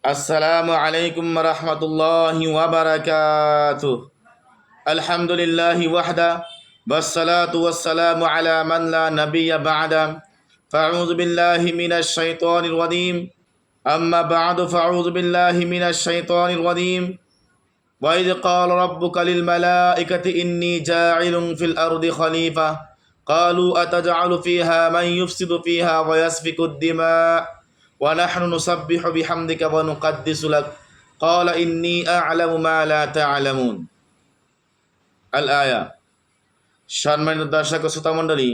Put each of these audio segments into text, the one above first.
السلام عليكم ورحمة الله وبركاته. الحمد لله وحده والصلاة والسلام على من لا نبي بعده. فأعوذ بالله من الشيطان الرجيم. أما بعد فأعوذ بالله من الشيطان الرجيم. وإذ قال ربك للملائكة إني جاعل في الأرض خليفة. قالوا أتجعل فيها من يفسد فيها ويسفك الدماء؟ ونحن نسبح بحمدك ونقدس لك قال إني أعلم ما لا تعلمون الآية সম্মানিত দর্শক ও শ্রোতামণ্ডলী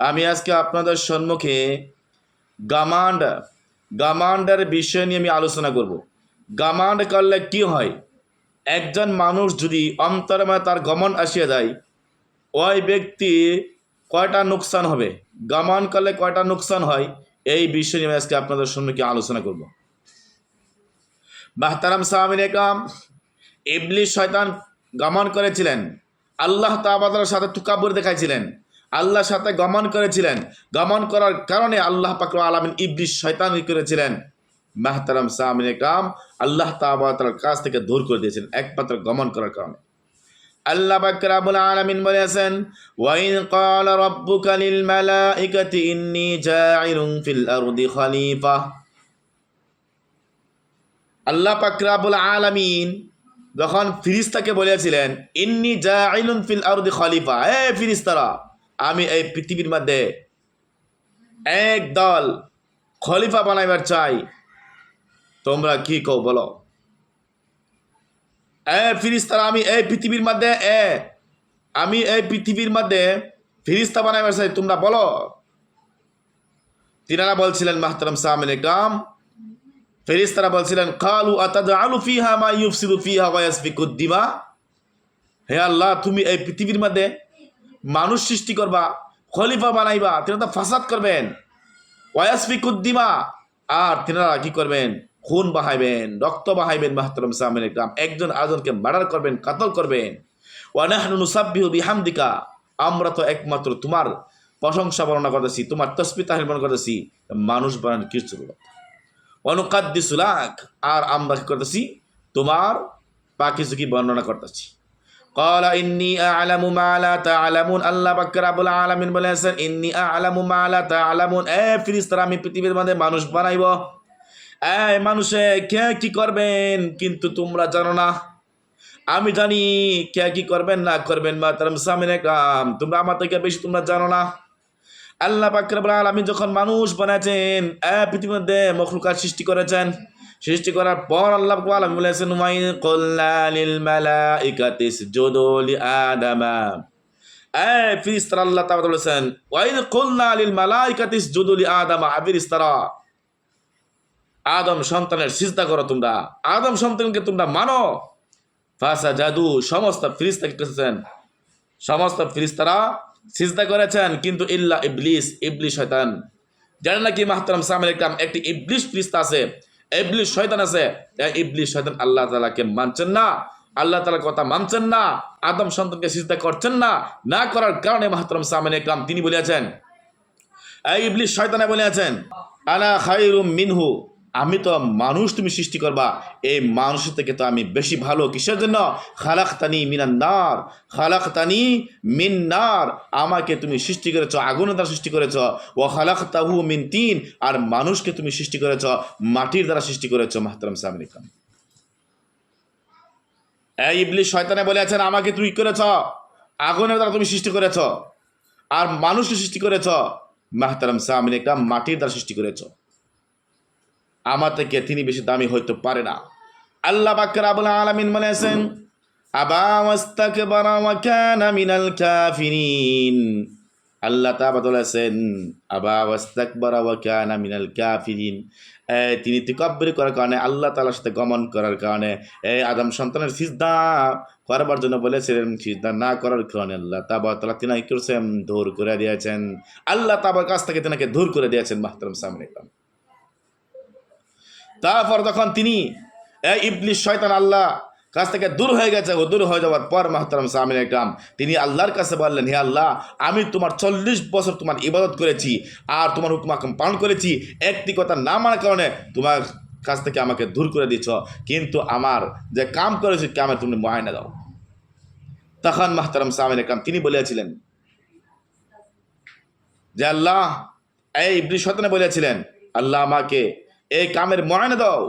আমি আজকে আপনাদের সম্মুখে গামান্ড গামান্ডের বিষয় নিয়ে আমি আলোচনা করব গামান্ড করলে কি হয় একজন মানুষ যদি অন্তরময় তার গমন আসিয়া যায় ওই ব্যক্তি কয়টা নোকসান হবে গমন করলে কয়টা নোকসান হয় এই বিষয় নিয়ে আজকে আপনাদের সম্মুখে আলোচনা করব? বাহতারাম সাহামিন একাম ইবলিশ শয়তান গমন করেছিলেন। আল্লাহ তাবাদার সাথে তুকাবুর দেখাইছিলেন। আল্লাহর সাথে গমন করেছিলেন। গমন করার কারণে আল্লাহ পাকর আলমিন ইবলিশ শয়তান করেছিলেন। মাহতারাম সাহামিন একাম আল্লাহ তাবাদার কাছ থেকে দূর করে দিয়েছেন একমাত্র গমন করার কারণে। আল্লাহ বাকরাবুল আলামিন বলেছেন, ওয়াইন ক্বালা রাব্বুকা লিল মালাইকাতি ইন্নী জাইলুন ফিল আরদি খলিফা। আল্লাহ পাকরাবুল আলামিন যখন ফিরিস্তাকে বলেছিলেন, ইন্নি জাইলুন ফিল আরদি খলিফা এ ফিরিস্তারা, আমি এই পৃথিবীর মধ্যে এক দল খলিফা বানাইবার চাই। তোমরা কি কও বলো? এ, ফিরিস্তারা, আমি এই পৃথিবীর মধ্যে, এ, আমি এই পৃথিবীর মধ্যে ফিরিস্তা বানাইবার চাই তোমরা বলো। তিনারা বলছিলেন, মাহতারাম সামিন কাম ফেরিস্তারা বলছিলেন, কালু আতাদ আলু ফিহা মা ইউফসিদু ফিহা ওয়াসফিকুদ্দিমা হে আল্লাহ, তুমি এই পৃথিবীর মধ্যে মানুষ সৃষ্টি করবা, খলিফা বানাইবা তিনি তো ফাসাদ করবেন। ওয়াসফিকুদ্দিমা আর তিনারা কি করবেন? খুন বাহাইবেন রক্ত বাহাইবেন মাহতরম সামিন ইকরাম একজন আজনকে মার্ডার করবেন কাতল করবেন ওয়ানাহনু নুসাব্বিহু বিহামদিকা আমরা তো একমাত্র তোমার প্রশংসা বর্ণনা করতেছি তোমার তসবি তাহির বর্ণনা করতেছি মানুষ বানানোর কিছু অনুকাদ্দিসুলাক আর আমরা কি করতেছি তোমার পাখি চুকি বর্ণনা করতেছি قال إني أعلم ما لا تعلمون আল্লাহ পাক রব্বুল আলামিন বলেছেন ইন্নি আ'লামু মা লা তা'লামুন এ ফেরেশতারা আমি পৃথিবীর মধ্যে মানুষ বানাইব এই মানুষে, কে কি করবেন? কিন্তু তোমরা জানো না। আমি জানি কে কি করবেন, না করবেন মা তার কাম তোমরা আমার থেকে বেশি তোমরা জানো না। আল্লাহ পাকরাবুল আলমী যখন মানুষ বানাচ্ছেন এ পৃথিবীর মধ্যে মখলুকার সৃষ্টি করেছেন। সৃষ্টি করার পর আল্লাহ আলম বলেছেন ওয়াইন কল্লালিল মালাইকাতি ইসজুদু লিআদামা এ ফিরিস্তারা আল্লাহ তাআলা বলেছেন ওয়াইন কল্লালিল মালাইকাতি ইসজুদু লিআদামা ফিরিস্তারা আদম সন্তানের সিজদা করো তোমরা। আদম সন্তানকে তোমরা মানো। ফাসা জাদু সমস্ত ফিরিস্তাকে করেছেন সমস্ত ফিরিস্তারা সিজদা করেছেন, কিন্তু ইল্লা ইবলিস ইবলিস শয়তান। জানেন নাকি মাহতারাম সামিল ইকরাম একটি ইবলিস ফিরিস্তা আছে। ইবলিস শয়তান আছে। ইবলিস শয়তান আল্লাহ তালাকে মানছেন না। আল্লাহ তাআলার কথা মানছেন না। আদম সন্তানকে সিজদা করছেন না। না করার কারণে মাহতারাম সামিল ইকরাম তিনি বলেছেন এই ইবলিস শয়তানে বলেছেন আনা খায়রুম মিনহু। আমি তো মানুষ তুমি সৃষ্টি করবা। এই মানুষ থেকে তো আমি বেশি ভালো। কিসের জন্য? খালাক্তানি মিনান্নার খালাক্তানি মিন্নার আমাকে তুমি সৃষ্টি করেছ, আগুনের দ্বারা সৃষ্টি করেছ। ও খালাক্তাহু মিন তিন। আর মানুষকে তুমি সৃষ্টি করেছ, মাটির দ্বারা সৃষ্টি করেছ, মাহতারাম সামরিকাম এই ইবলিশ শয়তানে বলে আছেন, আমাকে তুমি করেছ? আগুনের দ্বারা তুমি সৃষ্টি করেছ। আর মানুষকে সৃষ্টি করেছ, মাহতারাম সামরিকাম মাটির দ্বারা সৃষ্টি করেছ। আমার থেকে তিনি বেশি দামি হইতে পারে না। আল্লাহ বাকর আবুল আলমিন বলেছেন আল্লাহ তাআলা বলেছেন মিনাল কাফিরিন। তিনি তিকব্বরি করার কারণে, আল্লাহ তাআলার সাথে গমন করার কারণে এই আদম সন্তানের সিজদা করবার জন্য বলেছিলেন, সিজদা না করার কারণে আল্লাহ তাবা তালা তিনি করেছেন দূর করে দিয়েছেন। আল্লাহ তাবার কাছ থেকে তিনাকে দূর করে দিয়েছেন মাহতারাম সামনে। তারপর তখন তিনি এই ইবলিশ শয়তান আল্লাহ, কাছ থেকে দূর হয়ে গেছে ও দূর হয়ে যাওয়ার পর মাহতারাম সামিন একরাম, তিনি আল্লাহর কাছে বললেন, হে আল্লাহ, আমি তোমার চল্লিশ বছর তোমার ইবাদত করেছি আর তোমার হুকুম হাকম পালন করেছি। একটি কথা না মানার কারণে তোমার কাছ থেকে আমাকে দূর করে দিচ্ছ কিন্তু আমার যে কাম করেছি কামে তুমি ময়না দাও। তখন মাহতারাম সামিন কাম তিনি বলেছিলেন যে আল্লাহ এই ইবলি শতনে বলেছিলেন আল্লাহ আমাকে এই কামের ময়না দাও।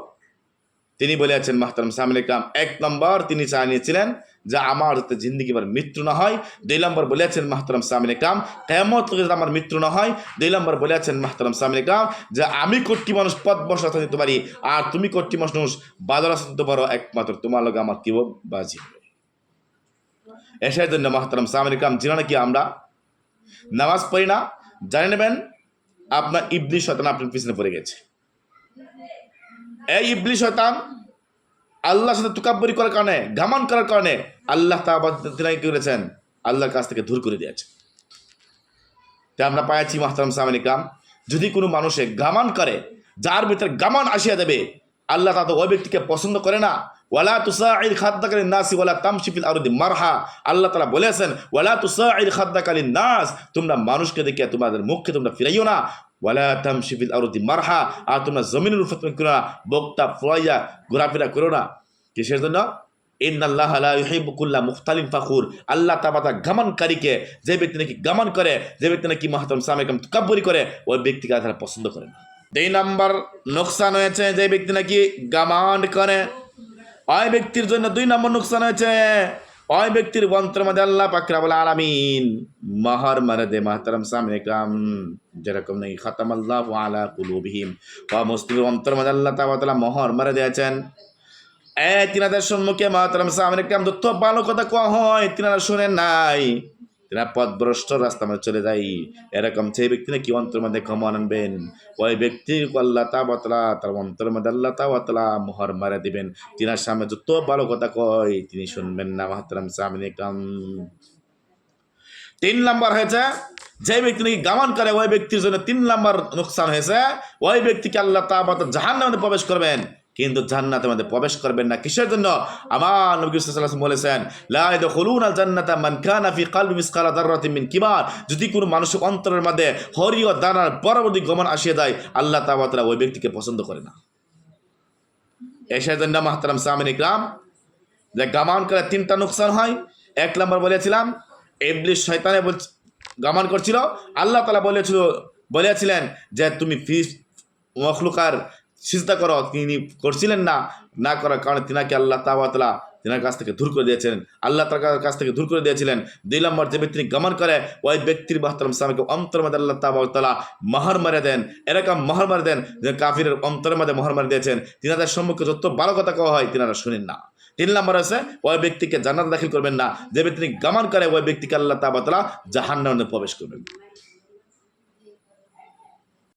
তিনি বলেছেন মাহতারাম সামিন কাম, এক নম্বর তিনি চায় নিয়েছিলেন যে আমার যাতে জিন্দিগি আমার মৃত্যু না হয়। দুই নম্বর বলেছেন মাহতারাম সামিন কাম কেমত যাতে আমার মৃত্যু না হয়। দুই নম্বর বলেছেন মাহতারাম সামিন কাম, যে আমি কোটি মানুষ পথ বসা দিতে পারি, আর তুমি কোটি মানুষ বাজার দিতে পারো, একমাত্র তোমার লগে আমার কি বাজি এসের জন্য, মাহতারাম সামিন কাম, জিনা নাকি আমরা? নামাজ পড়ি না জানে নেবেন, আপনার ইবলি শতান আপনার পিছনে পড়ে গেছে। এই ইবলি শতান আল্লাহর সাথে তুকাব্বরি করার কারণে গামান করার কারণে আল্লাহ তা কি করেছেন, আল্লাহর কাছ থেকে দূর করে দিয়েছে। তাই আমরা পাইছি মাহতারাম সামিন কাম যদি কোনো মানুষে গামান করে, যার ভিতরে গামান আসিয়া দেবে আল্লাহ তা তো ওই ব্যক্তিকে পছন্দ করে না। ওয়ালা তুসাইল খাদ্দাকালীন নাসি ওয়ালা তামশিফিল আরদি মারহা। আল্লাহ তালা বলেছেন, ওয়ালা তুসাইল খাদ্দাকালীন নাস তোমরা মানুষকে দেখে তোমাদের মুখকে তোমরা ফিরাইও না। ওয়ালা তামশিফিল আরদি মারহা, আর তোমরা জমিনের উপর তুমি করো না বক্তা ফুয়াইয়া ঘোরাফেরা করো না। কিসের জন্য? ইন্নাল্লাহ লা ইউহিব্বুকুল্লা ফাখুর। আল্লাহ তাবাতা গামানকারীকে যে ব্যক্তি নাকি গামান করে, যে ব্যক্তি নাকি মাহাতম সামেকম তুকাব্বরি করে, ওই ব্যক্তিকে তারা পছন্দ করে না। দুই নম্বর নোকসান হয়েছে যে ব্যক্তি নাকি গামান করে। ওই ব্যক্তির জন্য দুই নম্বর নোকসান হয়েছে ওই ব্যক্তির বন্ত্র মধ্যে আল্লাহ পাকরা বলে আলামিন মহর মারে দে মাহতারাম সামনে কাম, যেরকম নাকি খতম আল্লাহ আলা কুলুবিহিম। বা মুসলিম অন্তর মধ্যে আল্লাহ তাবাতলা মহর মারে দিয়েছেন এ তিনাদের সম্মুখে মাহতারাম সামনে কাম, দত্ত ভালো কথা কোয়া হয় তিনারা শুনেন নাই। তিনা পথভ্রষ্ট রাস্তা মধ্যে চলে যাই। এরকম সেই ব্যক্তি নাকি অন্তর মধ্যে ক্ষমা আনবেন। ওই ব্যক্তির আল্লাহ তাবাতলা তার অন্তর মধ্যে আল্লাহ তাবাতলা মোহর মারে দিবেন। তিনার সামনে যত ভালো কথা কয়, তিনি শুনবেন না, মাহতারাম সামনে কাম তিন নাম্বার হয়েছে যে ব্যক্তি নাকি গামান করে, ওই ব্যক্তির জন্য তিন নাম্বার নোকসান হয়েছে, ওই ব্যক্তিকে আল্লাহ তাবাত জাহান মধ্যে প্রবেশ করবেন। কিন্তু জান্নাতের মধ্যে প্রবেশ করবেন না। কিসের জন্য? আমার নবী বলেছেন, লা আল জান্নাতা মান কানা কলবি মিসকালা দাররাতিন মিন কিবার যদি কোনো মানুষের অন্তরের মধ্যে হরিও দানার পরবর্তী গমন আসিয়ে দেয় আল্লাহ তাআলা ওই ব্যক্তিকে পছন্দ করে না। এসের জন্য মাহতারাম সামিন ইকরাম, যে গামান করে তিনটা নুকসান হয়, এক নম্বর বলেছিলাম ইবলিশ শয়তানে বল গামান করছিল, আল্লাহ তালা বলেছিল বলেছিলেন যে তুমি ফিস মখলুকার সিজদা করো, তিনি করছিলেন না না করার কারণে তিনাকে আল্লাহ তাবাতলা তিনার কাছ থেকে দূর করে দিয়েছিলেন। আল্লাহ তার কাছ থেকে দূর করে দিয়েছিলেন। দুই নম্বর যে ব্যক্তি গমন করে, ওই ব্যক্তির বাহতালাম সামকে অন্তর মধ্যে আল্লাহ তাবাতলা মহর মারে দেন। এরকম মহর মারে দেন যে কাফিরের অন্তরের মধ্যে মহর মারে দিয়েছেন। তিনাদের সম্মুখে যত ভালো কথা কওয়া হয়, তিনারা শুনেন না। তিন নম্বর আছে ওই ব্যক্তিকে জান্নাত দাখিল করবেন না। যে ব্যক্তি গমন করে, ওই ব্যক্তিকে আল্লাহ তাবাতলা জাহান্নামে প্রবেশ করবেন।